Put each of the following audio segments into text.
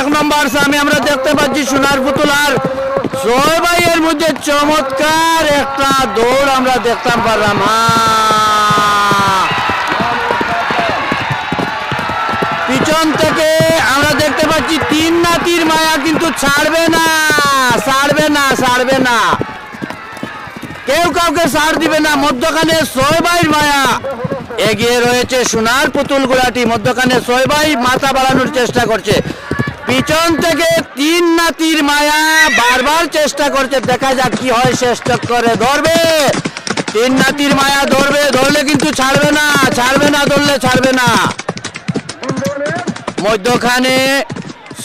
এক নম্বর সামনে আমরা দেখতে পাচ্ছি সোনার পুতুল আর ভাইয়ের মধ্যে চমৎকার একটা দৌড় আমরা দেখতাম পারলাম। পিছন থেকে আমরা দেখতে পাচ্ছি তিন নাতির মায়া কিন্তু ছাড়বে না ছাড়বে না ছাড়বে না। কেউ কাউকে ছাড় দিবে না, মধ্যখানে ছয় মায়া। এগিয়ে রয়েছে সোনার পুতুল গোলাটি। মধ্যখানে ছয় ভাই মাথা বাড়ানোর চেষ্টা করছে। পিছন থেকে তিন নাতির মায়া বারবার চেষ্টা করছে। দেখা যাক কি হয়, শেষ চক্করে ধরবে। তিন নাতির মায়া ধরবে, ধরলে কিন্তু ছাড়বে না। ছাড়বে না, ধরলে ছাড়বে না। মধ্যখানে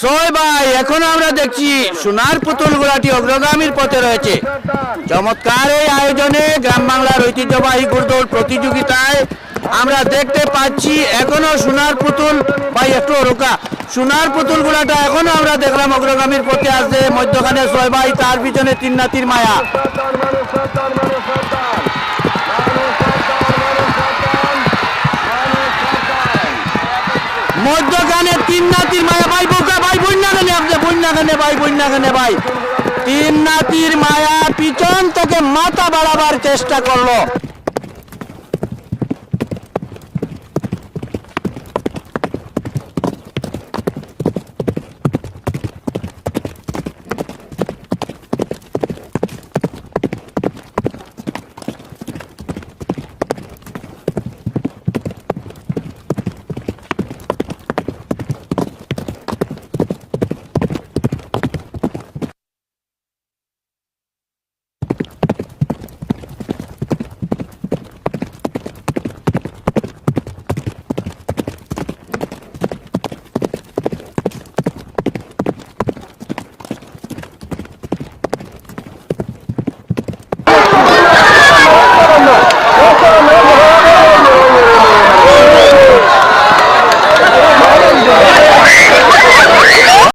ছয় ভাই এখন আমরা দেখছি সোনার পুতুল গোলাটি অগ্রগামীর পথে রয়েছে। চমৎকার এই আয়োজনে গ্রাম বাংলার ঐতিহ্যবাহী গুরদৌড় প্রতিযোগিতায় আমরা দেখতে পাচ্ছি এখনও সোনার পুতুল। ভাই, একটু রোকা। সোনার পুতুল গুলাটা এখনও আমরা দেখলাম অগ্রগামীর পথে আছে। মধ্যখানে ছয় ভাই, তার পিছনে তিন নাতির মায়া। মধ্যখানে তিন নাতির মায়া। ভাই, বোকা, ভাই আপনি ভাই ভাই। তিন নাতির মায়া পিছন থেকে মাথা বাড়াবার চেষ্টা করল।